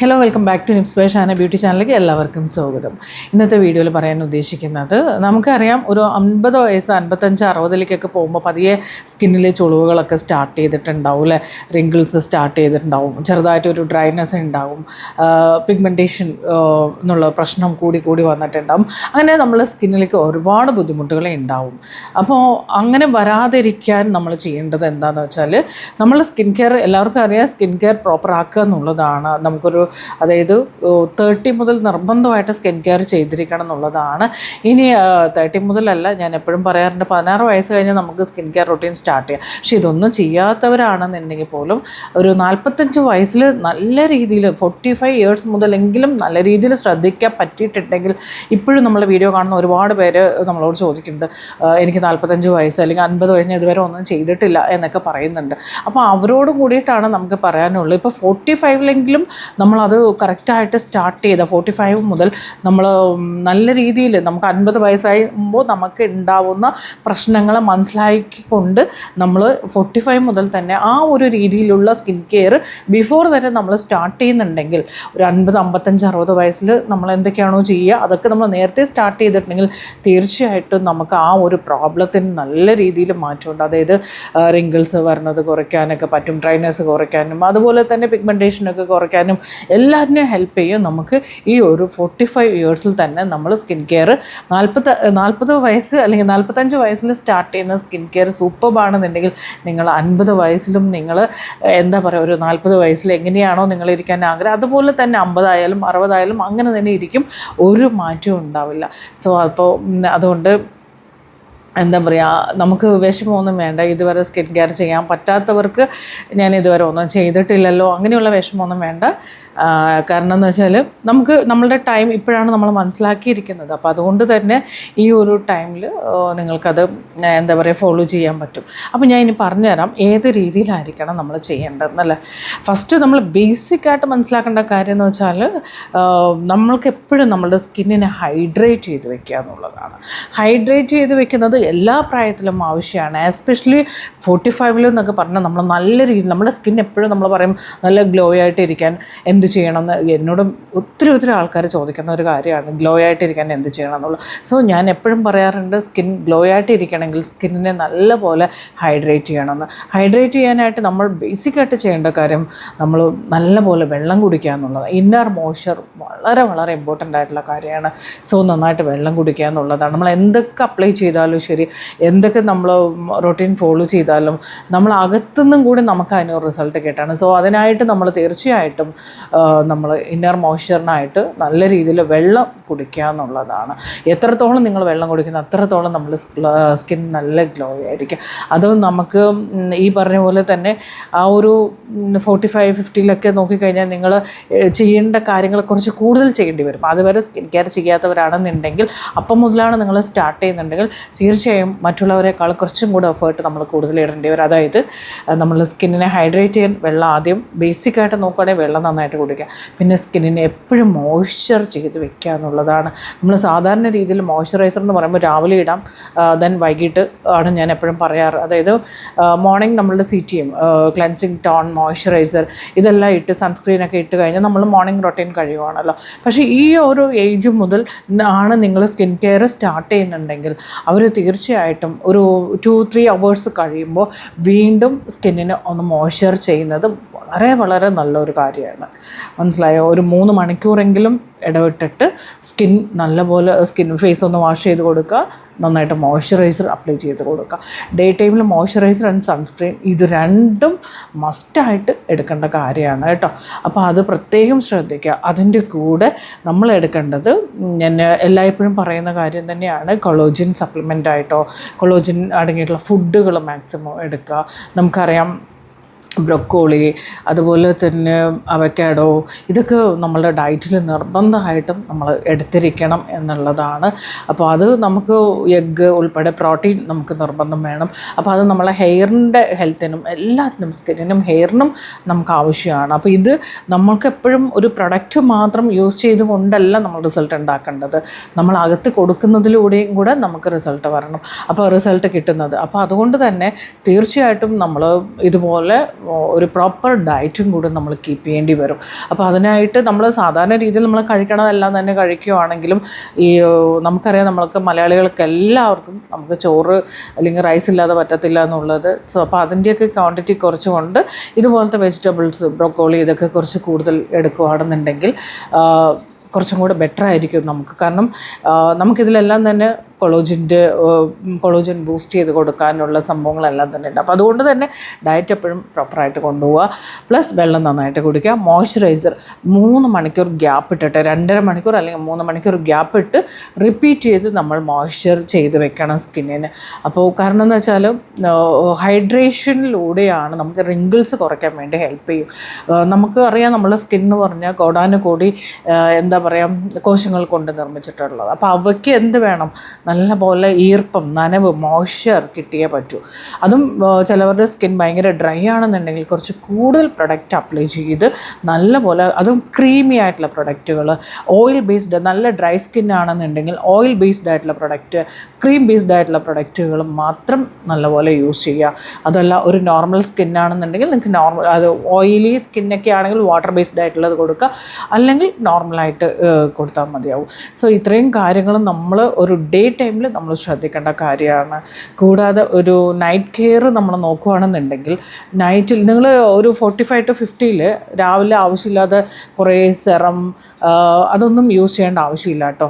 Hello welcome back to നിപ്സ്പേഷ് Shana beauty ചാനലിലേക്ക് എല്ലാവർക്കും സ്വാഗതം. ഇന്നത്തെ വീഡിയോയിൽ പറയാൻ ഉദ്ദേശിക്കുന്നത് നമുക്കറിയാം ഒരു അൻപത് വയസ്സ് അൻപത്തഞ്ച് അറുപതിലേക്കൊക്കെ പോകുമ്പോൾ പതിയെ സ്കിന്നിലെ ചുളിവുകളൊക്കെ സ്റ്റാർട്ട് ചെയ്തിട്ടുണ്ടാവും അല്ലേ? റിങ്കിൾസ് സ്റ്റാർട്ട് ചെയ്തിട്ടുണ്ടാവും. ചെറുതായിട്ടൊരു ഡ്രൈനെസ് ഉണ്ടാവും. പിഗ്മെന്റേഷൻ എന്നുള്ള പ്രശ്നം കൂടി കൂടി വന്നിട്ടുണ്ടാവും. അങ്ങനെ നമ്മൾ സ്കിന്നിലേക്ക് ഒരുപാട് ബുദ്ധിമുട്ടുകൾ ഉണ്ടാവും. അപ്പോൾ അങ്ങനെ വരാതിരിക്കാൻ നമ്മൾ ചെയ്യേണ്ടത് എന്താണെന്ന് വെച്ചാൽ നമ്മൾ സ്കിൻ കെയർ എല്ലാവർക്കും അറിയാം സ്കിൻ കെയർ പ്രോപ്പർ ആക്കുക എന്നുള്ളതാണ്. നമുക്കൊരു അതായത് തേർട്ടി മുതൽ നിർബന്ധമായിട്ട് സ്കിൻ കെയർ ചെയ്തിരിക്കണം എന്നുള്ളതാണ്. ഇനി തേർട്ടി മുതലല്ല ഞാൻ എപ്പോഴും പറയാറുണ്ട് പതിനാറ് വയസ്സ് കഴിഞ്ഞാൽ നമുക്ക് സ്കിൻ കെയർ റൊട്ടീൻ സ്റ്റാർട്ട് ചെയ്യാം. പക്ഷേ ഇതൊന്നും ചെയ്യാത്തവരാണെന്നുണ്ടെങ്കിൽ പോലും ഒരു നാൽപ്പത്തഞ്ച് വയസ്സിൽ നല്ല രീതിയിൽ ഫോർട്ടി ഫൈവ് ഇയേഴ്സ് മുതലെങ്കിലും നല്ല രീതിയിൽ ശ്രദ്ധിക്കാൻ പറ്റിയിട്ടുണ്ടെങ്കിൽ ഇപ്പോഴും നമ്മൾ വീഡിയോ കാണുന്ന ഒരുപാട് പേര് നമ്മളോട് ചോദിക്കുന്നുണ്ട് എനിക്ക് നാൽപ്പത്തഞ്ച് വയസ്സ് അല്ലെങ്കിൽ അൻപത് വയസ്സ് ഇതുവരെ ഒന്നും ചെയ്തിട്ടില്ല എന്നൊക്കെ പറയുന്നുണ്ട്. അപ്പോൾ അവരോട് കൂടിയിട്ടാണ് നമുക്ക് പറയാനുള്ളത് ഇപ്പോൾ ഫോർട്ടി ഫൈവിലെങ്കിലും നമ്മളത് കറക്റ്റായിട്ട് സ്റ്റാർട്ട് ചെയ്ത ഫോർട്ടി ഫൈവ് മുതൽ നമ്മൾ നല്ല രീതിയിൽ നമുക്ക് അൻപത് വയസ്സാകുമ്പോൾ നമുക്ക് ഉണ്ടാവുന്ന പ്രശ്നങ്ങൾ മനസ്സിലാക്കിക്കൊണ്ട് നമ്മൾ ഫോർട്ടി ഫൈവ് മുതൽ തന്നെ ആ ഒരു രീതിയിലുള്ള സ്കിൻ കെയർ ബിഫോർ തന്നെ നമ്മൾ സ്റ്റാർട്ട് ചെയ്യുന്നുണ്ടെങ്കിൽ ഒരു അൻപത് അമ്പത്തഞ്ച് അറുപത് വയസ്സിൽ നമ്മൾ എന്തൊക്കെയാണോ ചെയ്യുക അതൊക്കെ നമ്മൾ നേരത്തെ സ്റ്റാർട്ട് ചെയ്തിട്ടുണ്ടെങ്കിൽ തീർച്ചയായിട്ടും നമുക്ക് ആ ഒരു പ്രോബ്ലത്തിന് നല്ല രീതിയിൽ മാറ്റമുണ്ട്. അതായത് റിങ്കിൾസ് വരുന്നത് കുറയ്ക്കാനൊക്കെ പറ്റും ഡ്രൈനസ് കുറയ്ക്കാനും അതുപോലെ തന്നെ പിഗ്മെന്റേഷനൊക്കെ കുറയ്ക്കാനും എല്ലാത്തിനെയും ഹെൽപ്പ് ചെയ്യും. നമുക്ക് ഈ ഒരു ഫോർട്ടി ഫൈവ് ഇയേഴ്സിൽ തന്നെ നമ്മൾ സ്കിൻ കെയർ നാൽപ്പത്ത നാൽപ്പത് വയസ്സ് അല്ലെങ്കിൽ നാൽപ്പത്തഞ്ച് വയസ്സിൽ സ്റ്റാർട്ട് ചെയ്യുന്ന സ്കിൻ കെയർ സൂപ്പർബാണെന്നുണ്ടെങ്കിൽ നിങ്ങൾ അൻപത് വയസ്സിലും നിങ്ങൾ എന്താ പറയുക ഒരു നാൽപ്പത് വയസ്സിൽ എങ്ങനെയാണോ നിങ്ങൾ ഇരിക്കാൻ ആഗ്രഹം അതുപോലെ തന്നെ അമ്പതായാലും അറുപതായാലും അങ്ങനെ തന്നെ ഇരിക്കും. ഒരു മാറ്റവും ഉണ്ടാവില്ല. സോ അപ്പോൾ അതുകൊണ്ട് എന്താ പറയുക നമുക്ക് വിഷമമൊന്നും വേണ്ട. ഇതുവരെ സ്കിൻ കെയർ ചെയ്യാൻ പറ്റാത്തവർക്ക് ഞാൻ ഇതുവരെ ഒന്നും ചെയ്തിട്ടില്ലല്ലോ. അങ്ങനെയുള്ള വിഷമമൊന്നും വേണ്ട. കാരണം എന്ന് വെച്ചാൽ നമുക്ക് നമ്മളുടെ ടൈം ഇപ്പോഴാണ് നമ്മൾ മനസ്സിലാക്കിയിരിക്കുന്നത്. അപ്പോൾ അതുകൊണ്ട് തന്നെ ഈ ഒരു ടൈമിൽ നിങ്ങൾക്കത് എന്താ പറയുക ഫോളോ ചെയ്യാൻ പറ്റും. അപ്പോൾ ഞാൻ ഇനി പറഞ്ഞുതരാം ഏത് രീതിയിലായിരിക്കണം നമ്മൾ ചെയ്യേണ്ടതെന്നല്ലേ ഫസ്റ്റ് നമ്മൾ ബേസിക് ആയിട്ട് മനസ്സിലാക്കേണ്ട കാര്യം എന്ന് വെച്ചാൽ നമ്മൾക്ക് എപ്പോഴും നമ്മളുടെ സ്കിന്നിനെ ഹൈഡ്രേറ്റ് ചെയ്ത് വെക്കുക എന്നുള്ളതാണ്. ഹൈഡ്രേറ്റ് ചെയ്ത് വെക്കുന്നത് എല്ലാ പ്രായത്തിലും ആവശ്യമാണ്. എസ്പെഷ്യലി ഫോർട്ടി ഫൈവിലെന്നൊക്കെ പറഞ്ഞാൽ നമ്മൾ നല്ല രീതിയിൽ നമ്മുടെ സ്കിൻ എപ്പോഴും നമ്മൾ പറയും നല്ല ഗ്ലോ ആയിട്ട് ഇരിക്കാൻ എന്ത് ചെയ്യണം എന്ന് എന്നോട് ഒത്തിരി ഒത്തിരി ആൾക്കാർ ചോദിക്കുന്ന ഒരു കാര്യമാണ്. ഗ്ലോ ആയിട്ടിരിക്കാൻ എന്ത് ചെയ്യണം എന്നുള്ളത് സോ ഞാൻ എപ്പോഴും പറയാറുണ്ട് സ്കിൻ ഗ്ലോ ആയിട്ടിരിക്കണമെങ്കിൽ സ്കിന്നിനെ നല്ലപോലെ ഹൈഡ്രേറ്റ് ചെയ്യണമെന്ന്. ഹൈഡ്രേറ്റ് ചെയ്യാനായിട്ട് നമ്മൾ ബേസിക്കായിട്ട് ചെയ്യേണ്ട കാര്യം നമ്മൾ നല്ലപോലെ വെള്ളം കുടിക്കുക എന്നുള്ളത് ഇന്നർ മോയ്സ്ചർ വളരെ വളരെ ഇമ്പോർട്ടന്റ് ആയിട്ടുള്ള കാര്യമാണ്. സോ നന്നായിട്ട് വെള്ളം കുടിക്കുക എന്നുള്ളതാണ്. നമ്മൾ എന്തൊക്കെ അപ്ലൈ ചെയ്താലും ശരി എന്തൊക്കെ നമ്മൾ റൊട്ടീൻ ഫോളോ ചെയ്താലും നമ്മൾ അകത്തുനിന്നും കൂടി നമുക്ക് അതിന് റിസൾട്ട് കിട്ടാണ് സോ അതിനായിട്ട് നമ്മൾ തീർച്ചയായിട്ടും നമ്മൾ ഇന്നർ മോയ്സ്ചറിനായിട്ട് നല്ല രീതിയിൽ വെള്ളം കുടിക്കുക എന്നുള്ളതാണ്. എത്രത്തോളം നിങ്ങൾ വെള്ളം കുടിക്കുന്നു അത്രത്തോളം നമ്മൾ സ്കിൻ നല്ല ഗ്ലോ ആയിരിക്കും. അത് നമുക്ക് ഈ പറഞ്ഞ പോലെ തന്നെ ആ ഒരു ഫോർട്ടി ഫൈവ് ഫിഫ്റ്റിയിലൊക്കെ നോക്കിക്കഴിഞ്ഞാൽ നിങ്ങൾ ചെയ്യേണ്ട കാര്യങ്ങൾ കുറച്ച് കൂടുതൽ ചെയ്യേണ്ടി വരും. അതുവരെ സ്കിൻ കെയർ ചെയ്യാത്തവരാണെന്നുണ്ടെങ്കിൽ അപ്പം മുതലാണ് നിങ്ങൾ സ്റ്റാർട്ട് ചെയ്യുന്നുണ്ടെങ്കിൽ തീർച്ചയായും മറ്റുള്ളവരെക്കാൾ കുറച്ചും കൂടെ എഫേർട്ട് നമ്മൾ കൂടുതൽ ഇടേണ്ടി വരും. അതായത് നമ്മൾ സ്കിന്നിനെ ഹൈഡ്രേറ്റ് ചെയ്യാൻ വെള്ളം ആദ്യം ബേസിക്കായിട്ട് നോക്കുകയാണെങ്കിൽ വെള്ളം നന്നായിട്ട് കുടിക്കുക. പിന്നെ സ്കിന്നിനെ എപ്പോഴും മോയ്സ്ചർ ചെയ്ത് വെക്കുക എന്നുള്ളതാണ്. നമ്മൾ സാധാരണ രീതിയിൽ മോയ്സ്ചറൈസർ എന്ന് പറയുമ്പോൾ രാവിലെ ഇടാം ദെൻ വൈകിട്ട് ആണ് ഞാൻ എപ്പോഴും പറയാറ്. അതായത് മോർണിംഗ് നമ്മളുടെ C T cleansing tone moisturiser ഇതെല്ലാം ഇട്ട് സൺസ്ക്രീനൊക്കെ ഇട്ട് കഴിഞ്ഞാൽ നമ്മൾ മോർണിംഗ് റൊട്ടീൻ കഴിയുവാണല്ലോ. പക്ഷേ ഈ ഒരു ഏജ് മുതൽ ആണ് നിങ്ങൾ സ്കിൻ കെയർ സ്റ്റാർട്ട് ചെയ്യുന്നുണ്ടെങ്കിൽ അവർ തീർച്ചയായിട്ടും ഒരു ടു ത്രീ അവേഴ്സ് കഴിയുമ്പോൾ വീണ്ടും സ്കിന്നിന് ഒന്ന് മോയ്സ്ചർ ചെയ്യുന്നത് വളരെ വളരെ നല്ലൊരു കാര്യമാണ്. മനസ്സിലായോ? ഒരു മൂന്ന് മണിക്കൂറെങ്കിലും ഇടവിട്ടിട്ട് സ്കിൻ നല്ലപോലെ സ്കിൻ ഫേസ് ഒന്ന് വാഷ് ചെയ്ത് കൊടുക്കുക. നന്നായിട്ട് മോയ്സ്ചറൈസർ അപ്ലൈ ചെയ്ത് കൊടുക്കുക. ഡേ ടൈമിൽ മോയ്സ്ചറൈസർ ആൻഡ് സൺസ്ക്രീൻ ഇത് രണ്ടും മസ്റ്റായിട്ട് എടുക്കേണ്ട കാര്യമാണ് കേട്ടോ. അപ്പോൾ അത് പ്രത്യേകം ശ്രദ്ധിക്കുക. അതിന്റെ കൂടെ നമ്മൾ എടുക്കേണ്ടത് ഞാൻ എല്ലായ്പ്പോഴും പറയുന്ന കാര്യം തന്നെയാണ്. കൊളോജിൻ സപ്ലിമെന്റ് ആയിട്ടോ കൊളോജിൻ അടങ്ങിയിട്ടുള്ള ഫുഡുകൾ മാക്സിമം എടുക്കുക. നമുക്കറിയാം ബ്രൊക്കോളി അതുപോലെ തന്നെ അവക്കാഡോ ഇതൊക്കെ നമ്മളുടെ ഡയറ്റിൽ നിർബന്ധമായിട്ടും നമ്മൾ എടുത്തിരിക്കണം എന്നുള്ളതാണ്. അപ്പോൾ അത് നമുക്ക് എഗ്ഗ് ഉൾപ്പെടെ പ്രോട്ടീൻ നമുക്ക് നിർബന്ധം വേണം. അപ്പോൾ അത് നമ്മളെ ഹെയറിന്റെ ഹെൽത്തിനും എല്ലാത്തിനും സ്കിന്നിനും ഹെയറിനും നമുക്ക് ആവശ്യമാണ്. അപ്പോൾ ഇത് നമ്മൾക്ക് എപ്പോഴും ഒരു പ്രൊഡക്റ്റ് മാത്രം യൂസ് ചെയ്തുകൊണ്ടല്ല നമ്മൾ റിസൾട്ട് ഉണ്ടാക്കേണ്ടത്. നമ്മൾ അകത്ത് കൊടുക്കുന്നതിലൂടെയും കൂടെ നമുക്ക് റിസൾട്ട് വരണം. അപ്പോൾ റിസൾട്ട് കിട്ടുന്നത്. അപ്പോൾ അതുകൊണ്ട് തന്നെ തീർച്ചയായിട്ടും നമ്മൾ ഇതുപോലെ ഒരു പ്രോപ്പർ ഡയറ്റും കൂടെ നമ്മൾ കീപ്പ് ചെയ്യേണ്ടി വരും. അപ്പോൾ അതിനായിട്ട് നമ്മൾ സാധാരണ രീതിയിൽ നമ്മൾ കഴിക്കണതെല്ലാം തന്നെ കഴിക്കുവാണെങ്കിലും ഈ നമുക്കറിയാം നമ്മൾക്ക് മലയാളികൾക്ക് എല്ലാവർക്കും നമുക്ക് ചോറ് അല്ലെങ്കിൽ റൈസ് ഇല്ലാതെ പറ്റത്തില്ല എന്നുള്ളത്. സോ അപ്പോൾ അതിന്റെയൊക്കെ ക്വാണ്ടിറ്റി കുറച്ചുകൊണ്ട് ഇതുപോലത്തെ വെജിറ്റബിൾസ് ബ്രൊക്കോളി ഇതൊക്കെ കുറച്ച് കൂടുതൽ എടുക്കുകയാണെന്നുണ്ടെങ്കിൽ കുറച്ചും കൂടെ ബെറ്റർ ആയിരിക്കും നമുക്ക്. കാരണം നമുക്കിതിലെല്ലാം തന്നെ കൊളോജിന്റെ കൊളോജിൻ ബൂസ്റ്റ് ചെയ്ത് കൊടുക്കാനുള്ള സംഭവങ്ങളെല്ലാം തന്നെ ഉണ്ട്. അപ്പോൾ അതുകൊണ്ട് തന്നെ ഡയറ്റ് എപ്പോഴും പ്രോപ്പറായിട്ട് കൊണ്ടുപോവുക. പ്ലസ് വെള്ളം നന്നായിട്ട് കുടിക്കുക. മോയ്സ്ചറൈസർ മൂന്ന് മണിക്കൂർ ഗ്യാപ്പ് ഇട്ടിട്ട് രണ്ടര മണിക്കൂർ അല്ലെങ്കിൽ മൂന്ന് മണിക്കൂർ ഗ്യാപ്പ് ഇട്ട് റിപ്പീറ്റ് ചെയ്ത് നമ്മൾ മോയ്സ്ചർ ചെയ്ത് വെക്കണം സ്കിന്നിന്. അപ്പോൾ കാരണം എന്ന് വെച്ചാൽ ഹൈഡ്രേഷനിലൂടെയാണ് നമുക്ക് റിങ്കിൾസ് കുറയ്ക്കാൻ വേണ്ടി ഹെൽപ്പ് ചെയ്യും. നമുക്ക് അറിയാം നമ്മുടെ സ്കിൻ എന്ന് പറഞ്ഞാൽ കോടാനുകൂടി എന്താ പറയുക കോശങ്ങൾ കൊണ്ട് നിർമ്മിച്ചിട്ടുള്ളത്. അപ്പോൾ അവയ്ക്ക് എന്ത് വേണം? നല്ലപോലെ ഈർപ്പം നനവ് മോയ്സ്ചർ കിട്ടിയേ പറ്റൂ. അതും ചിലവരുടെ സ്കിൻ ഭയങ്കര ഡ്രൈ ആണെന്നുണ്ടെങ്കിൽ കുറച്ച് കൂടുതൽ പ്രൊഡക്റ്റ് അപ്ലൈ ചെയ്ത് നല്ല പോലെ അതും ക്രീമി ആയിട്ടുള്ള പ്രൊഡക്റ്റുകൾ ഓയിൽ ബേസ്ഡ് നല്ല ഡ്രൈ സ്കിൻ ആണെന്നുണ്ടെങ്കിൽ ഓയിൽ ബേസ്ഡ് ആയിട്ടുള്ള പ്രൊഡക്റ്റ് ക്രീം ബേസ്ഡ് ആയിട്ടുള്ള പ്രൊഡക്റ്റുകൾ മാത്രം നല്ലപോലെ യൂസ് ചെയ്യുക. അതല്ല ഒരു നോർമൽ സ്കിൻ ആണെന്നുണ്ടെങ്കിൽ നിങ്ങൾക്ക് നോർമൽ അത് ഓയിലി സ്കിന്നൊക്കെ ആണെങ്കിൽ വാട്ടർ ബേസ്ഡ് ആയിട്ടുള്ളത് കൊടുക്കുക. അല്ലെങ്കിൽ നോർമലായിട്ട് കൊടുത്താൽ മതിയാവും. സോ ഇത്രയും കാര്യങ്ങളും നമ്മൾ ഒരു ഡേ ടൈമിൽ നമ്മൾ ശ്രദ്ധിക്കേണ്ട കാര്യമാണ്. കൂടാതെ ഒരു നൈറ്റ് കെയർ നമ്മൾ നോക്കുകയാണെന്നുണ്ടെങ്കിൽ നൈറ്റിൽ നിങ്ങൾ ഒരു ഫോർട്ടി ഫൈവ് ടു ഫിഫ്റ്റിയിൽ രാവിലെ ആവശ്യമില്ലാതെ കുറേ സെറം അതൊന്നും യൂസ് ചെയ്യേണ്ട ആവശ്യമില്ല കേട്ടോ.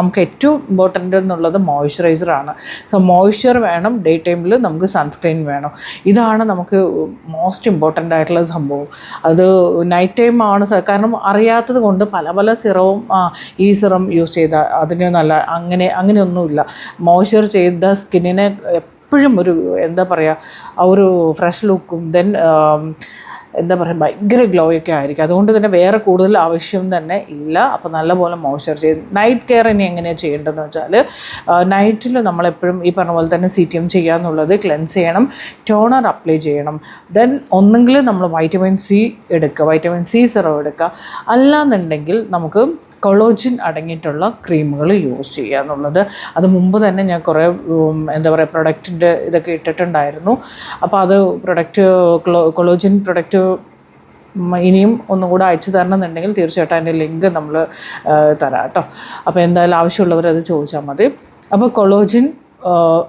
നമുക്ക് ഏറ്റവും ഇമ്പോർട്ടന്റ് എന്നുള്ളത് മോയ്സ്ചറൈസറാണ് സോ മോയ്സ്ചർ വേണം ഡേ ടൈമിൽ നമുക്ക് സൺസ്ക്രീൻ വേണം. ഇതാണ് നമുക്ക് മോസ്റ്റ് ഇമ്പോർട്ടന്റ് ആയിട്ടുള്ള സംഭവം. അത് നൈറ്റ് ടൈം ആണ് കാരണം അറിയാത്തത് കൊണ്ട് പല പല സിറവും ഈ സിറം യൂസ് ചെയ്ത അതിന് നല്ല അങ്ങനെ അങ്ങനെയൊന്നുമില്ല മോയ്സ്ചർ ചെയ്ത സ്കിന്നിനെ എപ്പോഴും ഒരു എന്താ പറയുക ആ ഒരു ഫ്രഷ് ലുക്കും ദെൻ എന്താ പറയുക ഭയങ്കര ഗ്ലോയൊക്കെ ആയിരിക്കും. അതുകൊണ്ട് തന്നെ വേറെ കൂടുതൽ ആവശ്യം തന്നെ ഇല്ല. അപ്പോൾ നല്ലപോലെ മോയ്സ്ചർ ചെയ്ത് നൈറ്റ് കെയർ ഇനി എങ്ങനെയാണ് ചെയ്യേണ്ടതെന്ന് വെച്ചാൽ നൈറ്റിൽ നമ്മളെപ്പോഴും ഈ പറഞ്ഞ പോലെ തന്നെ സി ടി എം ചെയ്യുക എന്നുള്ളത് ക്ലെൻസ് ചെയ്യണം ടോണർ അപ്ലൈ ചെയ്യണം. ദെൻ ഒന്നെങ്കിൽ നമ്മൾ വൈറ്റമിൻ സി എടുക്കുക വൈറ്റമിൻ സി സിറം എടുക്കുക. അല്ലാന്നുണ്ടെങ്കിൽ നമുക്ക് കൊളോജിൻ അടങ്ങിയിട്ടുള്ള ക്രീമുകൾ യൂസ് ചെയ്യുക എന്നുള്ളത്. അത് മുമ്പ് തന്നെ ഞാൻ കുറേ എന്താ പറയുക പ്രൊഡക്റ്റിന്റെ ഇതൊക്കെ ഇട്ടിട്ടുണ്ടായിരുന്നു. അപ്പോൾ അത് പ്രൊഡക്റ്റ് കൊളോജിൻ പ്രൊഡക്റ്റ് ഇനിയും ഒന്നും കൂടെ അയച്ചു തരണം എന്നുണ്ടെങ്കിൽ തീർച്ചയായിട്ടും അതിന്റെ ലിങ്ക് നമ്മൾ തരാം കേട്ടോ. അപ്പോൾ എന്തായാലും ആവശ്യമുള്ളവർ അത് ചോദിച്ചാൽ മതി. അപ്പോൾ കൊളോജിൻ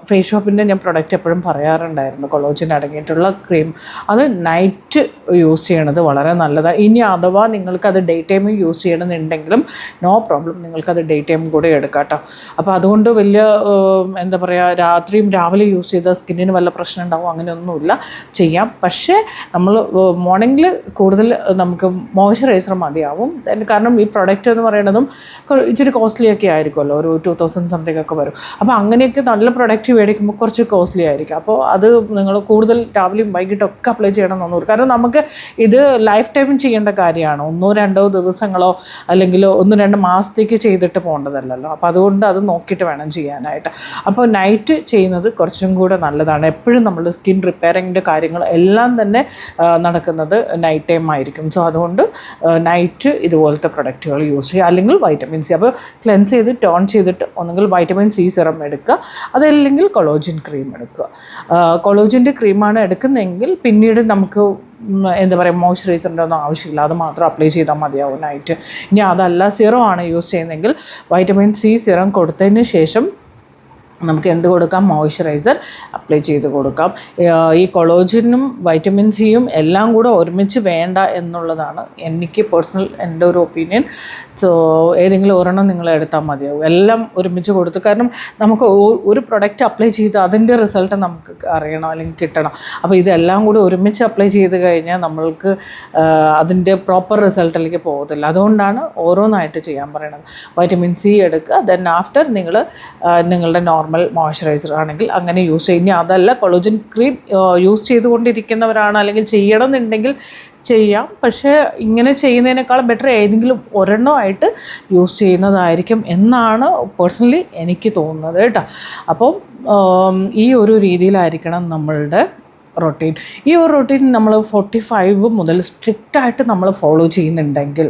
ഫേസ് ഷോപ്പിന്റെ ഞാൻ പ്രൊഡക്റ്റ് എപ്പോഴും പറയാറുണ്ടായിരുന്നു. കൊളോജിൻ അടങ്ങിയിട്ടുള്ള ക്രീം അത് നൈറ്റ് യൂസ് ചെയ്യണത് വളരെ നല്ലതാണ് ഇനി അഥവാ നിങ്ങൾക്കത് ഡേ ടൈമും യൂസ് ചെയ്യണമെന്നുണ്ടെങ്കിലും നോ പ്രോബ്ലം നിങ്ങൾക്കത് ഡേ ടൈം കൂടെ എടുക്കാം കേട്ടോ അപ്പോൾ അതുകൊണ്ട് വലിയ എന്താ പറയുക രാത്രിയും രാവിലെ യൂസ് ചെയ്ത സ്കിന്നിന് വല്ല പ്രശ്നം ഉണ്ടാവും? അങ്ങനെയൊന്നുമില്ല. ചെയ്യാം. പക്ഷേ നമ്മൾ മോർണിംഗിൽ കൂടുതൽ നമുക്ക് മോയ്സ്ചറൈസർ മതിയാവും. കാരണം ഈ പ്രൊഡക്റ്റ് എന്ന് പറയുന്നതും ഇച്ചിരി കോസ്റ്റ്ലി ഒക്കെ ആയിരിക്കുമല്ലോ. ഒരു ടു തൗസൻഡ് സംതിങ് ഒക്കെ വരും. അപ്പോൾ അങ്ങനെയൊക്കെ നല്ല പ്രൊഡക്റ്റ് മേടിക്കുമ്പോൾ കുറച്ച് കോസ്റ്റ്ലി ആയിരിക്കും. അപ്പോൾ അത് നിങ്ങൾ കൂടുതൽ രാവിലെയും വൈകിട്ടൊക്കെ അപ്ലൈ ചെയ്യണം എന്നൊന്നും കാരണം നമുക്ക് ഇത് ലൈഫ് ടൈം ചെയ്യേണ്ട കാര്യമാണ്. ഒന്നോ രണ്ടോ ദിവസങ്ങളോ അല്ലെങ്കിൽ ഒന്ന് രണ്ട് മാസത്തേക്ക് ചെയ്തിട്ട് പോകേണ്ടതല്ലല്ലോ. അപ്പോൾ അതുകൊണ്ട് അത് നോക്കിയിട്ട് വേണം ചെയ്യാനായിട്ട്. അപ്പോൾ നൈറ്റ് ചെയ്യുന്നത് കുറച്ചും കൂടെ നല്ലതാണ്. എപ്പോഴും നമ്മൾ സ്കിൻ റിപ്പയറിങ്ങിന്റെ കാര്യങ്ങൾ എല്ലാം തന്നെ നടക്കുന്നത് നൈറ്റ് ടൈം ആയിരിക്കും. സോ അതുകൊണ്ട് നൈറ്റ് ഇതുപോലത്തെ പ്രൊഡക്റ്റുകൾ യൂസ് ചെയ്യുക. അല്ലെങ്കിൽ വൈറ്റമിൻ സി അപ്പോൾ ക്ലെൻസ് ചെയ്ത് ടേൺ ചെയ്തിട്ട് ഒന്നുകിൽ വൈറ്റമിൻ സി സിറം എടുക്കുക. അതല്ലെങ്കിൽ കൊളോജിൻ ക്രീം എടുക്കുക. കൊളോജിന്റെ ക്രീമാണ് എടുക്കുന്നതെങ്കിൽ പിന്നീട് നമുക്ക് എന്താ പറയുക മോയ്സ്ചറൈസറിന്റെ ഒന്നും ആവശ്യമില്ല. അത് മാത്രം അപ്ലൈ ചെയ്താൽ മതിയാവും നൈറ്റ് ഇനി അതല്ല സിറം ആണ് യൂസ് ചെയ്യുന്നതെങ്കിൽ വൈറ്റമിൻ സി സിറം കൊടുത്തതിന് ശേഷം നമുക്ക് എന്ത് കൊടുക്കാം? മോയ്സ്ചറൈസർ അപ്ലൈ ചെയ്ത് കൊടുക്കാം. ഈ കൊളോജിനും വൈറ്റമിൻ സിയും എല്ലാം കൂടെ ഒരുമിച്ച് വേണ്ട എന്നുള്ളതാണ് എനിക്ക് പേഴ്സണൽ എന്റെ ഒരു ഒപ്പീനിയൻ സോ ഏതെങ്കിലും ഒരെണ്ണം നിങ്ങൾ എടുത്താൽ മതിയാവും. എല്ലാം ഒരുമിച്ച് കൊടുത്തു കാരണം നമുക്ക് ഒരു പ്രൊഡക്റ്റ് അപ്ലൈ ചെയ്ത് അതിന്റെ റിസൾട്ട് നമുക്ക് അറിയണം അല്ലെങ്കിൽ കിട്ടണം. അപ്പോൾ ഇതെല്ലാം കൂടി ഒരുമിച്ച് അപ്ലൈ ചെയ്ത് കഴിഞ്ഞാൽ നമ്മൾക്ക് അതിന്റെ പ്രോപ്പർ റിസൾട്ടിലേക്ക് പോകത്തില്ല. അതുകൊണ്ടാണ് ഓരോന്നായിട്ട് ചെയ്യാൻ പറയുന്നത്. വൈറ്റമിൻ സി എടുക്കുക. ദെൻ ആഫ്റ്റർ നിങ്ങൾ നിങ്ങളുടെ നോർമൽ മോയ്സ്ചറൈസർ ആണെങ്കിൽ അങ്ങനെ യൂസ് ചെയ്യും. ഇനി അതല്ല കൊളോജിൻ ക്രീം യൂസ് ചെയ്തുകൊണ്ടിരിക്കുന്നവരാണ് അല്ലെങ്കിൽ ചെയ്യണം എന്നുണ്ടെങ്കിൽ ചെയ്യാം. പക്ഷേ ഇങ്ങനെ ചെയ്യുന്നതിനേക്കാളും ബെറ്റർ ഏതെങ്കിലും ഒരെണ്ണമായിട്ട് യൂസ് ചെയ്യുന്നതായിരിക്കും എന്നാണ് പേഴ്സണലി എനിക്ക് തോന്നുന്നത് കേട്ടോ. അപ്പം ഈ ഒരു രീതിയിലായിരിക്കണം നമ്മളുടെ റൊട്ടീൻ ഈ ഒരു റൊട്ടീൻ നമ്മൾ ഫോർട്ടി ഫൈവ് മുതൽ സ്ട്രിക്റ്റായിട്ട് നമ്മൾ ഫോളോ ചെയ്യുന്നുണ്ടെങ്കിൽ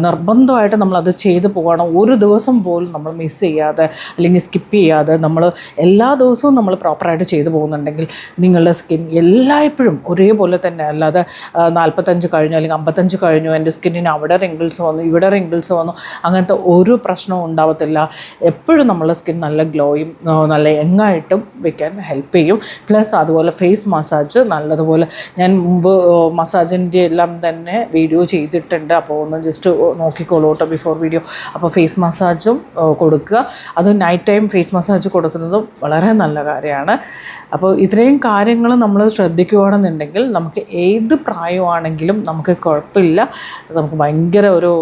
നിർബന്ധമായിട്ട് നമ്മളത് ചെയ്ത് പോകണം ഒരു ദിവസം പോലും നമ്മൾ മിസ് ചെയ്യാതെ അല്ലെങ്കിൽ സ്കിപ്പ് ചെയ്യാതെ നമ്മൾ എല്ലാ ദിവസവും നമ്മൾ പ്രോപ്പറായിട്ട് ചെയ്തു പോകുന്നുണ്ടെങ്കിൽ നിങ്ങളുടെ സ്കിൻ എല്ലായ്പ്പോഴും ഒരേപോലെ തന്നെ അല്ലാതെ നാൽപ്പത്തഞ്ച് കഴിഞ്ഞു അല്ലെങ്കിൽ അമ്പത്തഞ്ച് കഴിഞ്ഞു എന്റെ സ്കിന്നിന് അവിടെ റിങ്കിൾസ് വന്നു ഇവിടെ റിങ്കിൾസ് വന്നു അങ്ങനത്തെ ഒരു പ്രശ്നവും ഉണ്ടാവത്തില്ല. എപ്പോഴും നമ്മളെ സ്കിൻ നല്ല ഗ്ലോയും നല്ല യങ്ങായിട്ടും വെക്കാൻ ഹെൽപ്പ് ചെയ്യും. പ്ലസ് അതുപോലെ ഫേസ് മസാജ് നല്ലതുപോലെ ഞാൻ മുമ്പ് മസാജിന്റെ എല്ലാം തന്നെ വീഡിയോ ചെയ്തിട്ടുണ്ട്. അപ്പോൾ ഒന്ന് ജസ്റ്റ് നോക്കിക്കോളൂ കേട്ടോ ബിഫോർ വീഡിയോ അപ്പോൾ ഫേസ് മസാജും കൊടുക്കുക. അത് നൈറ്റ് ടൈം ഫേസ് മസാജ് കൊടുക്കുന്നതും വളരെ നല്ല കാര്യമാണ്. അപ്പോൾ ഇത്രയും കാര്യങ്ങൾ നമ്മൾ ശ്രദ്ധിക്കുകയാണെന്നുണ്ടെങ്കിൽ നമുക്ക് ഏത് പ്രായമാണെങ്കിലും നമുക്ക് കുഴപ്പമില്ല. നമുക്ക് ഭയങ്കര ഒരു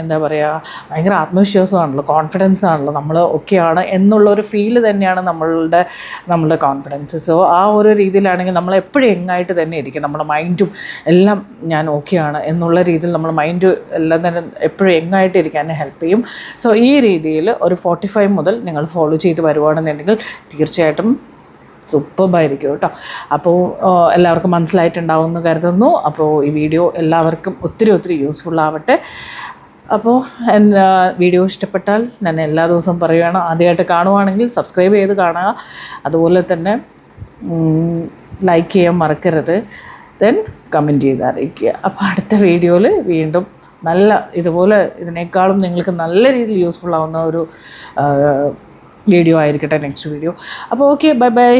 എന്താ പറയുക ഭയങ്കര ആത്മവിശ്വാസമാണല്ലോ കോൺഫിഡൻസ് ആണല്ലോ നമ്മൾ ഒക്കെയാണ് എന്നുള്ള ഒരു ഫീൽ തന്നെയാണ് നമ്മളുടെ നമ്മളുടെ കോൺഫിഡൻസ് സോ ആ ഒരു രീതിയിലാണെങ്കിൽ നമ്മൾ എപ്പോഴും എങ്ങായിട്ട് തന്നെ ഇരിക്കും. നമ്മുടെ മൈൻഡും എല്ലാം ഞാൻ ഓക്കെയാണ് എന്നുള്ള രീതിയിൽ നമ്മൾ മൈൻഡ് എല്ലാം തന്നെ എപ്പോഴും എങ്ങായിട്ട് ഇരിക്കാൻ ഹെൽപ്പ് ചെയ്യും. സോ ഈ രീതിയിൽ ഒരു ഫോർട്ടി ഫൈവ് മുതൽ നിങ്ങൾ ഫോളോ ചെയ്ത് വരുവാണെന്നുണ്ടെങ്കിൽ തീർച്ചയായിട്ടും സൂപ്പർബായിരിക്കും കേട്ടോ. അപ്പോൾ എല്ലാവർക്കും മനസ്സിലായിട്ടുണ്ടാവും എന്ന് കരുതുന്നു. അപ്പോൾ ഈ വീഡിയോ എല്ലാവർക്കും ഒത്തിരി ഒത്തിരി യൂസ്ഫുൾ ആവട്ടെ. അപ്പോൾ എന്താ വീഡിയോ ഇഷ്ടപ്പെട്ടാൽ ഞാൻ എല്ലാ ദിവസവും പറയുകയാണ് ആദ്യമായിട്ട് കാണുവാണെങ്കിൽ സബ്സ്ക്രൈബ് ചെയ്ത് കാണുക. അതുപോലെ തന്നെ ലൈക്ക് ചെയ്യാൻ മറക്കരുത്. ദെൻ കമന്റ് ചെയ്ത് അറിയിക്കുക അപ്പോൾ അടുത്ത വീഡിയോയിൽ വീണ്ടും നല്ല ഇതുപോലെ ഇതിനേക്കാളും നിങ്ങൾക്ക് നല്ല രീതിയിൽ യൂസ്ഫുൾ ആവുന്ന ഒരു വീഡിയോ ആയിരിക്കട്ടെ നെക്സ്റ്റ് വീഡിയോ അപ്പോൾ ഓക്കെ ബൈ ബൈ